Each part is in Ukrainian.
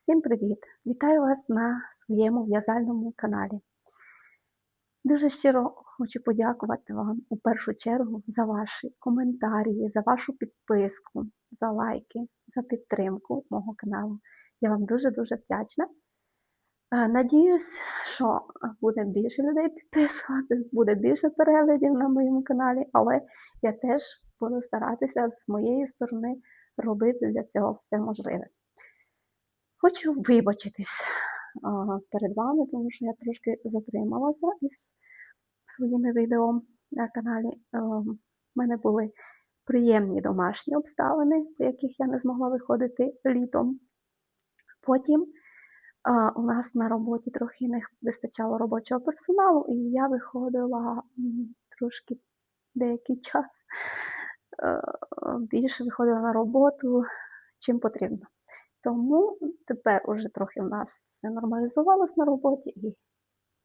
Всім привіт! Вітаю вас на своєму в'язальному каналі. Дуже щиро хочу подякувати вам у першу чергу за ваші коментарі, за вашу підписку, за лайки, за підтримку мого каналу. Я вам дуже-дуже вдячна. Е, Надіюсь, що буде більше людей підписувати, буде більше переглядів на моєму каналі, але я теж буду старатися з моєї сторони робити для цього все можливе. Хочу вибачитись перед вами, тому що я трошки затрималася із своїми відео на каналі. У мене були приємні домашні обставини, по яких я не змогла виходити літом. Потім у нас на роботі трохи не вистачало робочого персоналу, і я виходила трошки деякий час більше виходила на роботу, чим потрібно. Тому тепер уже трохи в нас все нормалізувалось на роботі, і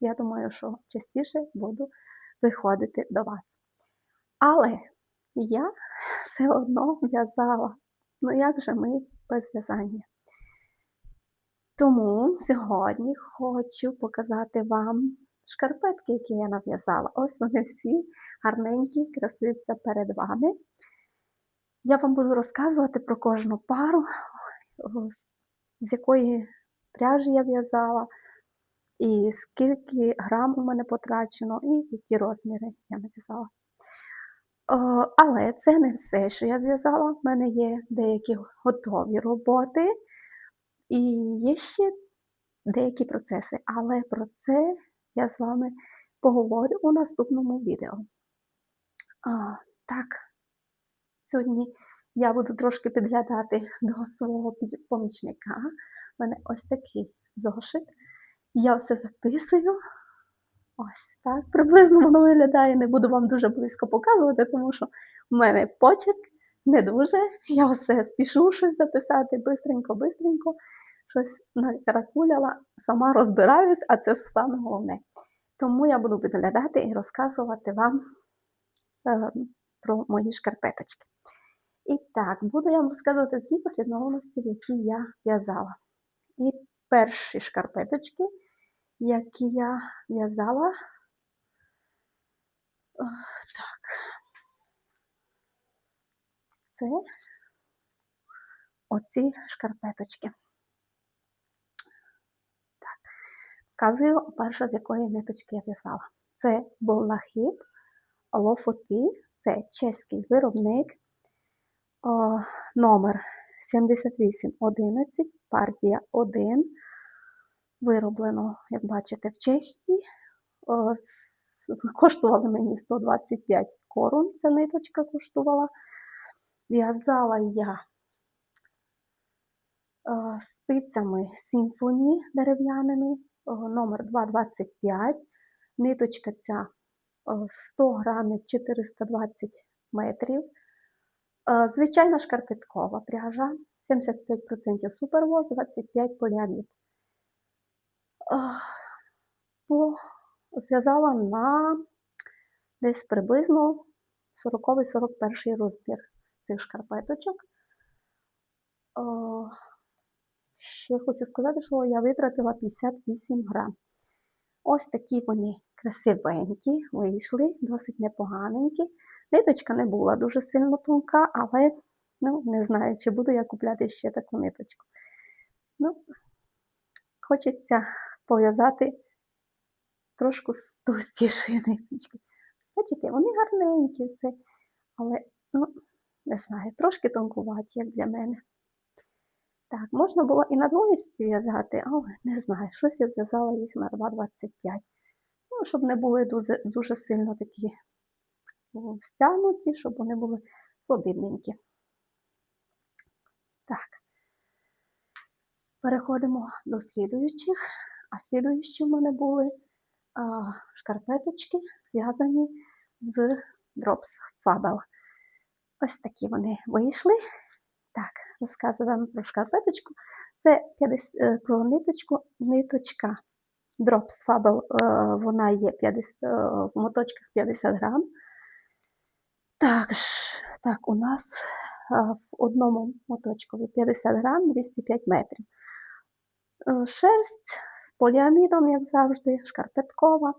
я думаю, що частіше буду виходити до вас. Але я все одно в'язала. Ну як же ми без в'язання? Тому сьогодні хочу показати вам шкарпетки, які я нав'язала. Ось вони всі гарненькі, красуються перед вами. Я вам буду розказувати про кожну пару, з- якої пряжі я в'язала, і скільки грам у мене потрачено, і які розміри я нав'язала. Але це не все, що я зв'язала. У мене є деякі готові роботи, і є ще деякі процеси, але про це я з вами поговорю у наступному відео. А, так, сьогодні я буду трошки підглядати до свого помічника. У мене ось такий зошит. Я все записую. Ось так приблизно воно виглядає. Не буду вам дуже близько показувати, тому що в мене почерк не дуже. Я все спішу щось записати бистренько, бистренько, щось накаракуляла, сама розбираюсь, а це саме головне. Тому я буду підглядати і розказувати вам е, про мої шкарпеточки. І так, буду я вам розказувати в тій послідовності, в якій я в'язала. І перші шкарпеточки, які я в'язала. Так. Це оці шкарпеточки. Так. Вказую перша, з якої ниточки я в'язала. Це Болнахіп Лофоти, це чеський виробник. О, номер 7811, партія 1. Вироблено, як бачите, в Чехії. О, с- Коштували мені 125 корун, ця ниточка коштувала. В'язала я е, спицями симфоні дерев'яними, номер 225. Ниточка ця е, 100 грамів 420 метрів. Е, Звичайна шкарпеткова пряжа, 75% супервоз, 25 поліамід. Е, То зв'язала на десь приблизно 40-41 розмір цих шкарпеточок. Е, Ще хочу сказати, що я витратила 58 грам. Ось такі вони красивенькі, вийшли, досить непоганенькі. Ниточка не була дуже сильно тонка, але ну, не знаю, чи буду я купляти ще таку ниточку. Ну, хочеться пов'язати трошки з товстішої ниточки. Бачите, вони гарненькі все, але, ну, не знаю, трошки тонкуваті, як для мене. Так, можна було і на двоєчці в'язати, але не знаю, щось я зв'язала їх на 2,25. Ну, щоб не були дуже, дуже сильно такі о, щоб вони були свобідненькі. Так. Переходимо до слідуючих. А слідуючі в мене були а, шкарпеточки, зв'язані з Drops Fable. Ось такі вони вийшли. Так, розказую вам про шкарпеточку. Це 50, е, про ниточку, ниточка Drops Fable, е, вона є 50, е, в моточках 50 грам. Так, так, у нас е, в одному моточкові 50 грам 205 метрів. Е, Шерсть з поліамідом, як завжди, шкарпеткова.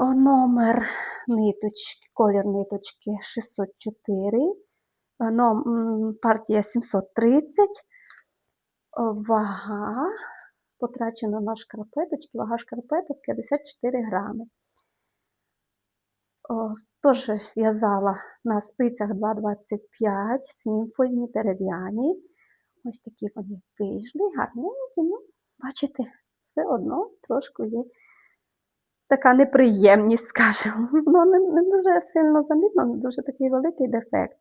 Номер ниточки, колір ниточки 604, е, партія 730, вага потрачена на шкарпеточки, вага шкарпеток 54 грами. Теж в'язала на спицях 2,25, симфоні, дерев'яні. Ось такі вони вийшли, гарненькі, ну, бачите, все одно трошки є така неприємність, скажімо. Ну, не, не дуже сильно замітно, не дуже такий великий дефект,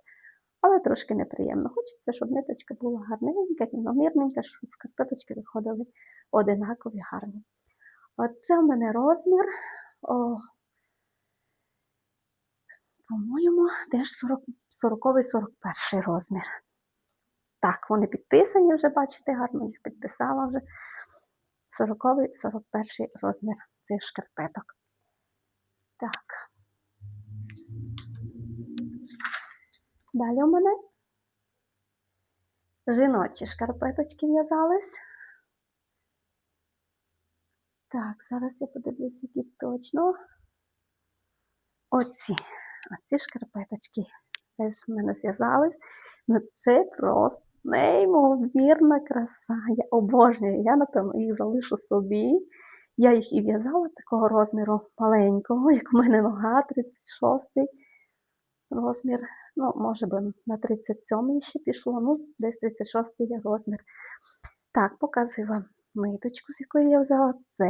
але трошки неприємно. Хочеться, щоб ниточка була гарненька, рівномірненька, щоб шкарпеточки виходили одинакові гарні. Оце в мене розмір, о, по-моєму, теж 40, 40-41 розмір. Так, вони підписані вже, бачите, гарно їх підписала вже. 40-41 розмір цих шкарпеток. Так. Далі у мене жіночі шкарпеточки в'язались. Так, зараз я подивлюсь, які точно. Оці, оці шкарпеточки теж в мене зв'язались. Ну це просто неймовірна краса. Я обожнюю, я напевно їх залишу собі. Я їх і в'язала такого розміру маленького, як у мене нога, 36 розмір. Ну, може би на 37 ще пішло, ну, десь 36 є розмір. Так, показую вам ниточку, з якої я взяла. Це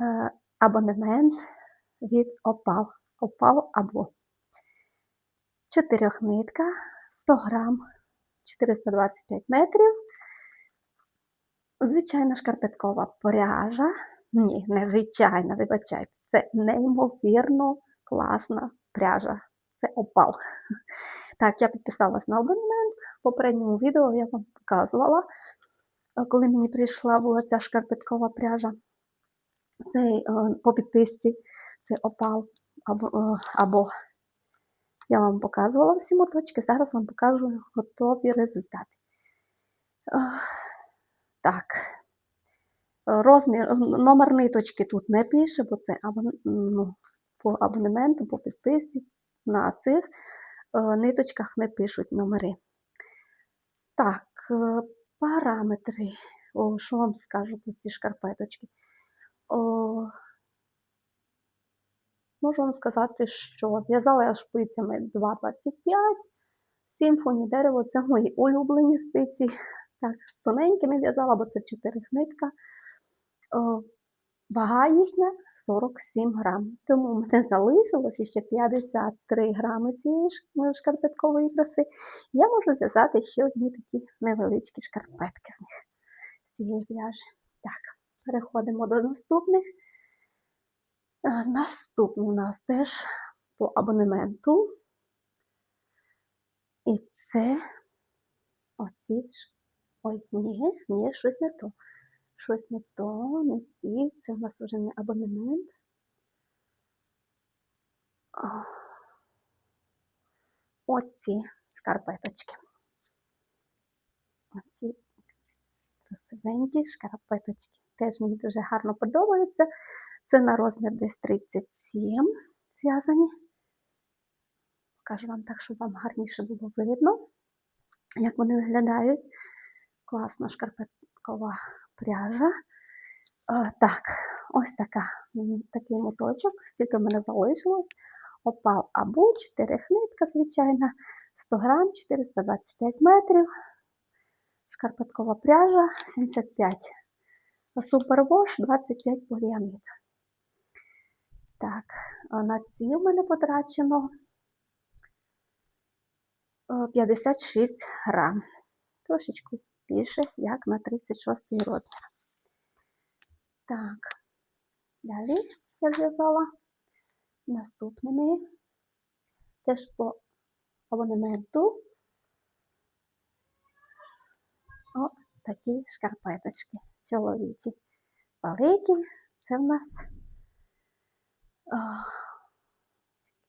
е, абонемент від Опал. Опал або чотирьохнитка, 100 грам, 425 метрів. Звичайна шкарпеткова пряжа. Ні, не звичайна, вибачайте. Це неймовірно класна пряжа. Це опал. Так, я підписалась на абонемент. В попередньому відео я вам показувала, коли мені прийшла була ця шкарпеткова пряжа. Цей е, по підписці, цей опал або, е, або я вам показувала всі моточки, зараз вам покажу готові результати. Так, розмір, номер ниточки тут не пише, бо це ну, по абонементу, по підписці на цих е, ниточках не пишуть номери. Так, е, параметри. О, що вам скажу про ці шкарпеточки? О, можу вам сказати, що в'язала я шпицями 2,25. Симфоні дерево це мої улюблені спиці. Так, тоненькими в'язала, бо це 4 нитка. О, Вага їхня 47 грам. Тому в мене залишилося ще 53 грами цієї шкарпеткової краси. Я можу зв'язати ще одні такі невеличкі шкарпетки з них, з цієї пряжі. Так, переходимо до наступних. Е, Наступний у нас теж по абонементу. І це оці ж. Ой, ні, ні, щось не то. Щось не то, не ці. Це у нас вже не абонемент. Оці шкарпеточки. Оці красивенькі шкарпеточки. Теж мені дуже гарно подобаються. Це на розмір десь 37 зв'язані. Покажу вам так, щоб вам гарніше було видно, як вони виглядають. Класна шкарпеткова пряжа. Е, Так, ось така, такий моточок, скільки в мене залишилось. Опал або 4 нитка, звичайна, 100 грам, 425 метрів. Шкарпеткова пряжа 75. Супервош 25 поліамід. Так, на ці в мене потрачено е, 56 грам. Трошечку більше, як на 36 розмір. Так, далі я зв'язала наступними теж по абонементу. О, такі шкарпеточки чоловічі. Великі. Це в нас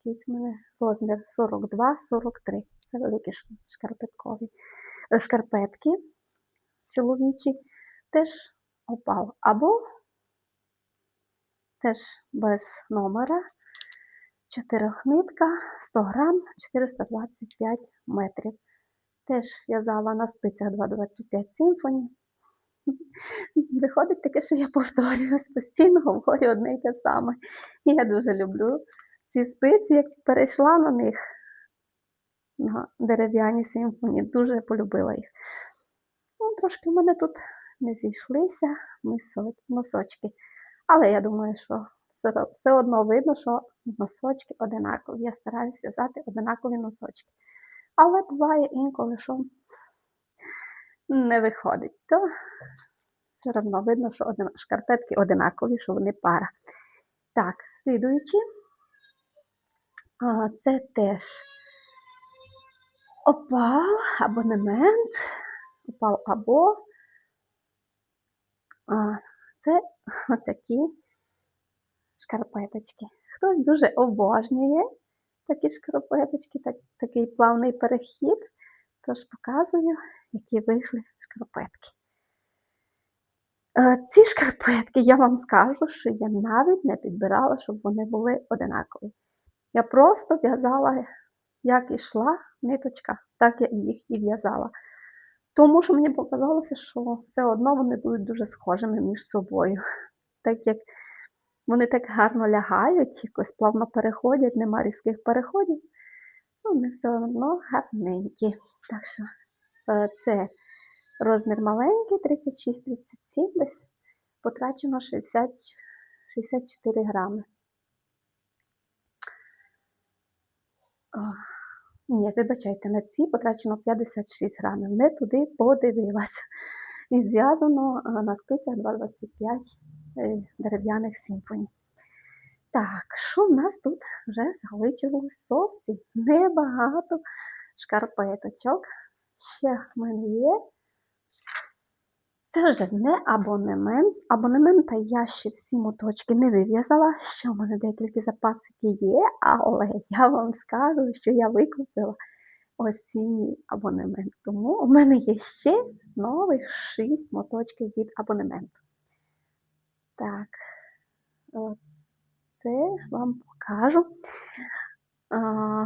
який мене розмір 42-43. Це великі шкарпеткові. е, шкарпетки чоловічі, теж опал. Або теж без номера. Чотирьохнитка, 100 грам, 425 метрів. Теж в'язала на спицях 2,25 симфоні. Виходить таке, що я повторююсь постійно, говорю одне й те саме. Я дуже люблю ці спиці, як перейшла на них, на дерев'яні симфоні, дуже полюбила їх. Ну, трошки в мене тут не зійшлися носочки. Але я думаю, що все одно видно, що носочки одинакові. Я стараюся в'язати одинакові носочки. Але буває інколи, що не виходить, то все одно видно, що один, шкарпетки одинакові, що вони пара. Так, слідуючи, а, це теж опал, абонемент, опал або а, це такі шкарпеточки. Хтось дуже обожнює такі шкарпеточки, так, такий плавний перехід. Тож показую, які вийшли шкарпетки. Е, Ці шкарпетки, я вам скажу, що я навіть не підбирала, щоб вони були одинакові. Я просто в'язала, як ішла ниточка, так я їх і в'язала. Тому що мені показалося, що все одно вони будуть дуже схожими між собою. Так як вони так гарно лягають, якось плавно переходять, нема різких переходів, вони все одно гарненькі. Так що це розмір маленький, 36-37, десь потрачено 60, 64 грами. О, ні, вибачайте, на ці потрачено 56 грамів. Не туди подивилася. І зв'язано е, на спицях 2,25 е, дерев'яних симфоній. Так, що в нас тут вже залишилось зовсім небагато шкарпеточок. Ще в мене є. Це вже не абонемент. З абонемента я ще всі моточки не вив'язала, ще в мене декілька запасики є, але я вам скажу, що я викупила осінній абонемент. Тому у мене є ще нових 6 моточків від абонементу. Так, це вам покажу. А,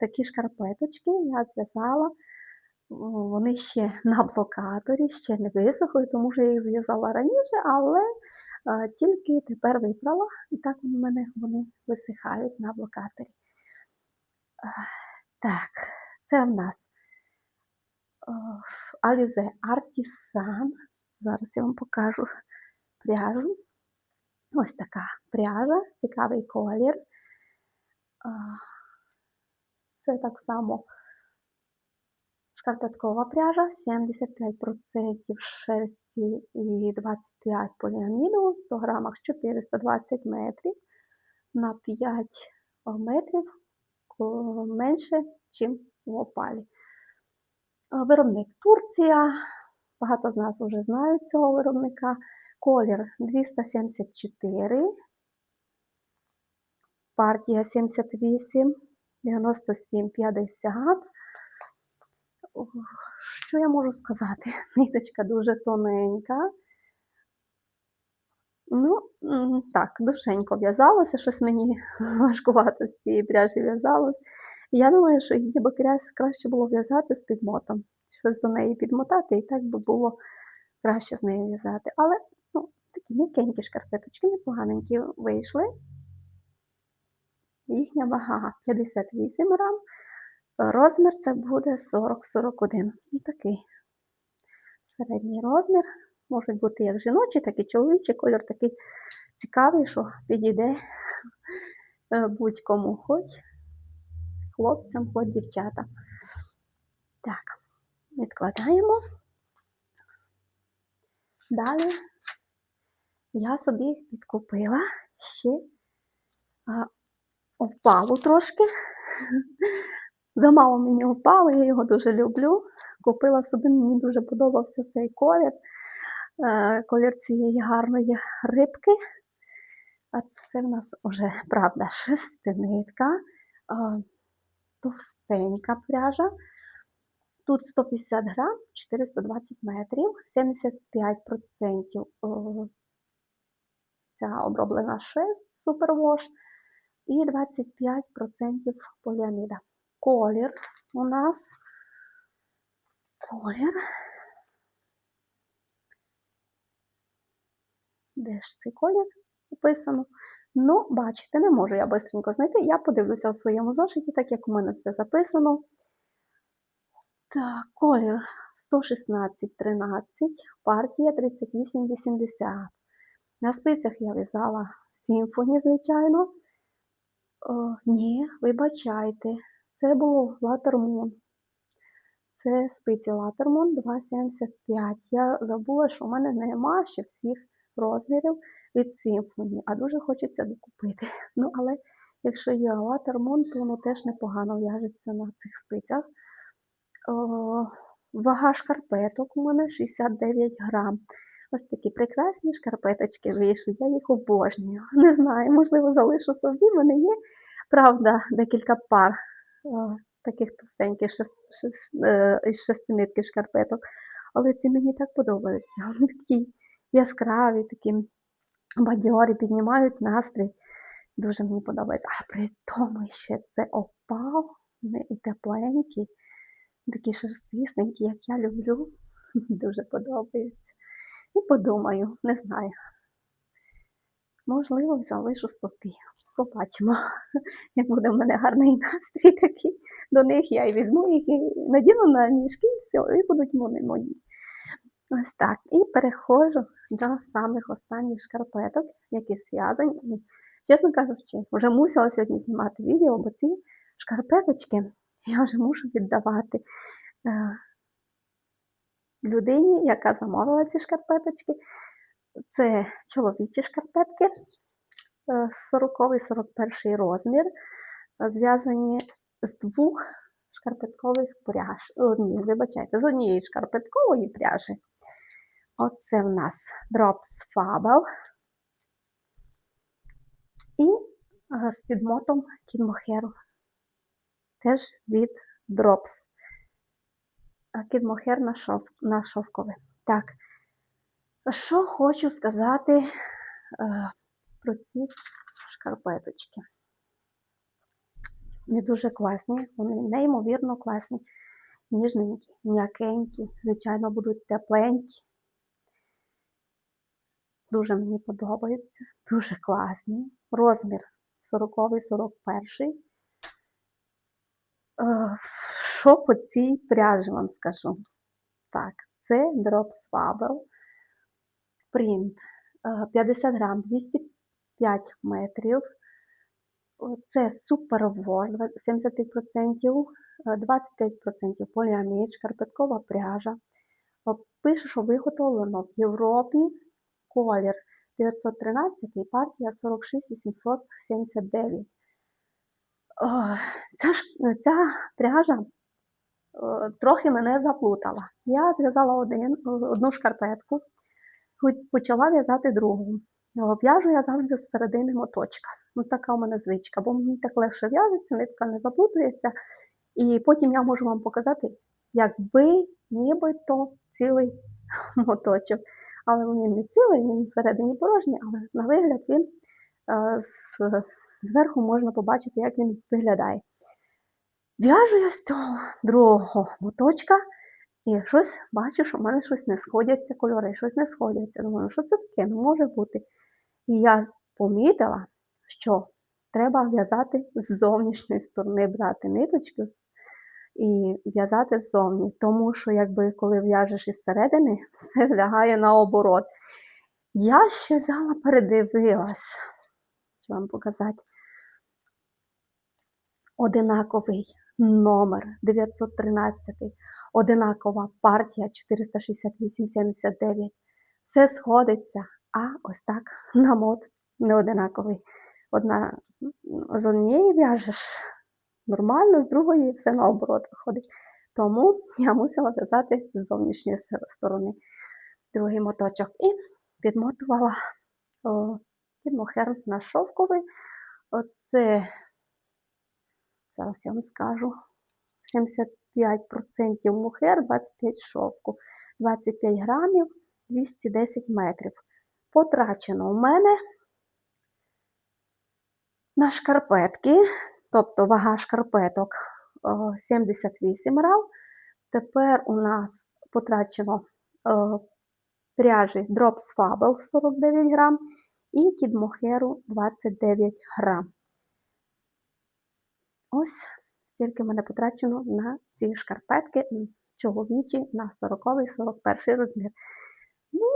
такі шкарпеточки я зв'язала. Вони ще на блокаторі, ще не висохли, тому що я їх зв'язала раніше, але а, тільки тепер випрала, і так у мене вони висихають на блокаторі. А, Так, це в нас Alize Artisan. Зараз я вам покажу пряжу. Ось така пряжа, цікавий колір. Це так само шкарпеткова пряжа, 75% шерсті і 25 поліаміду, в 100 грамах 420 метрів на 5 метрів менше, ніж в опалі. Виробник Турція. Багато з нас вже знають цього виробника. Колір 274, партія 78, 97, 50. Ох, Що я можу сказати? Ниточка дуже тоненька. Ну, так, душенько в'язалося, щось мені важкувато з цієї пряжі в'язалось. Я думаю, що її би краще було в'язати з підмотом. Щось до неї підмотати, і так би було краще з нею в'язати. Але ну, такі м'якенькі шкарпеточки, непоганенькі вийшли. Їхня вага 58 грам. Розмір це буде 40-41. Ну, Такий середній розмір. Можуть бути як жіночі, так і чоловічі. Кольор такий цікавий, що підійде е, будь-кому, хоч хлопцям, хоч дівчатам. Так, відкладаємо. Далі я собі підкупила ще а, опалу трошки. Замало мені опалу, я його дуже люблю. Купила собі, мені дуже подобався цей колір. Е, Колір цієї гарної рибки. А це в нас вже, правда, шестинитка, е, товстенька пряжа. Тут 150 грам, 420 метрів, 75% ця оброблена шерсть супервош і 25% поліаміда. Колір у нас колір. Де ж цей колір написано? Ну, бачите, не можу я швидко знайти. Я подивлюся у своєму зошиті, так як у мене це записано. Так, колір 116-13, партія 38-80. На спицях я в'язала симфоні, звичайно. О, ні, вибачайте, це було Латермун. Це спиці Латермун 2,75. Я забула, що в мене нема ще всіх розмірів від симфоні, а дуже хочеться докупити. Ну, але якщо є Латермун, то воно теж непогано в'яжеться на цих спицях. О, вага шкарпеток у мене 69 грам. Ось такі прекрасні шкарпеточки вийшли, я їх обожнюю. Не знаю, можливо, залишу собі. В мене є, правда, декілька пар таких товстеньких шест, е, із шестинитки шкарпеток. Але ці мені так подобаються. Такі яскраві, такі бадьорі, піднімають настрій. Дуже мені подобається. А при тому ще це опал, і тепленькі, такі шерстисненькі, як я люблю. Дуже подобаються. І подумаю, не знаю. Можливо, залишу собі. Побачимо, як буде в мене гарний настрій такий. До них я і візьму їх і надіну на ніжки, і все, і будуть вони мої. Ось так. І переходжу до самих останніх шкарпеток, які зв'язані. Чесно кажучи, вже мусила сьогодні знімати відео, бо ці шкарпеточки я вже мушу віддавати е, людині, яка замовила ці шкарпеточки. Це чоловічі шкарпетки, 40-41 розмір, е, зв'язані з двох шкарпеткових пряж. Одні, вибачайте, з однієї шкарпеткової пряжі. Оце в нас Drops Fable. І е, з підмотом кінмохеру. Теж від Drops. Кінмохер на шовкове. Так, що хочу сказати е, про ці шкарпеточки. Вони дуже класні, вони неймовірно класні, ніжненькі, м'якенькі, звичайно, будуть тепленькі. Дуже мені подобаються, дуже класні. Розмір 40-41. Е, Що по цій пряжі вам скажу? Так, це Drops Fable. Принт 50 грам, 205 метрів. Це супервор 75%, 25% поліамід, шкарпеткова пряжа. Пишу, що виготовлено в Європі колір 913 і партія 46879. Ця, ця пряжа трохи мене заплутала. Я зв'язала одну шкарпетку, почала в'язати другу. В'яжу я завжди з середини моточка. Ну, така у мене звичка, бо мені так легше в'яжеться, нитка не заплутується. І потім я можу вам показати, якби нібито цілий моточок. Але він не цілий, він всередині порожній, але на вигляд він з, зверху можна побачити, як він виглядає. В'яжу я з цього другого моточка і щось бачу, що в мене щось не сходяться кольори, щось не сходяться. Думаю, що це таке? Не може бути. І я помітила, що треба в'язати з зовнішньої сторони, брати ниточки і в'язати ззовні. Тому що, якби коли в'яжеш із середини, все лягає наоборот. Я ще взяла, передивилась, що вам показати. Одинаковий номер 913, одинакова партія 468,79. Все сходиться, а ось так намот не одинаковий. Одна з однієї в'яжеш нормально, з другої все наоборот виходить. Тому я мусила в'язати з зовнішньої сторони другий моточок. І підмотувала підмохер на шовковий. Оце, зараз я вам скажу, 25% мухер, 25 шовку, 25 грамів, 210 метрів. Потрачено у мене на шкарпетки, тобто вага шкарпеток е, 78 грам. Тепер у нас потрачено е, пряжі Drops Fable 49 грам і кід мохеру 29 грам. Ось стільки мене потрачено на ці шкарпетки чоловічі на 40-41 розмір. Ну,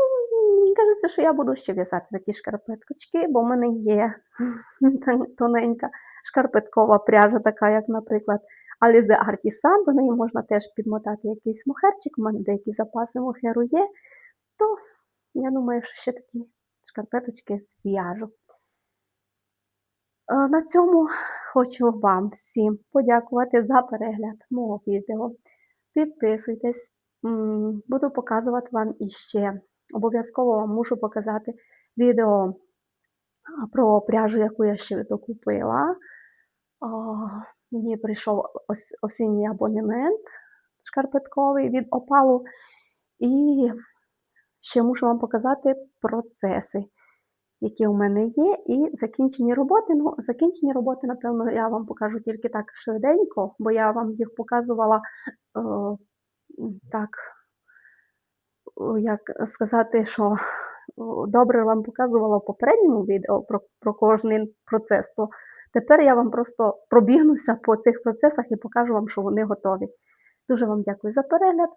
кажеться, що я буду ще в'язати такі шкарпеткочки, бо в мене є тоненька шкарпеткова пряжа, така як, наприклад, Alize Artisan, до неї можна теж підмотати якийсь мохерчик, у мене деякі запаси мохеру є, то я думаю, що ще такі шкарпеточки зв'яжу. Е, На цьому хочу вам всім подякувати за перегляд мого відео. Підписуйтесь, буду показувати вам іще. Обов'язково вам мушу показати відео про пряжу, яку я ще докупила. А, Мені прийшов ос- осінній абонемент шкарпетковий від опалу. І ще мушу вам показати процеси, які у мене є, і закінчені роботи. Ну, закінчені роботи, напевно, я вам покажу тільки так швиденько, бо я вам їх показувала е, так, як сказати, що добре вам показувала в попередньому відео про, про кожний процес, то тепер я вам просто пробігнуся по цих процесах і покажу вам, що вони готові. Дуже вам дякую за перегляд.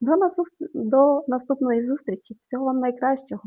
До, насус- до наступної зустрічі. Всього вам найкращого.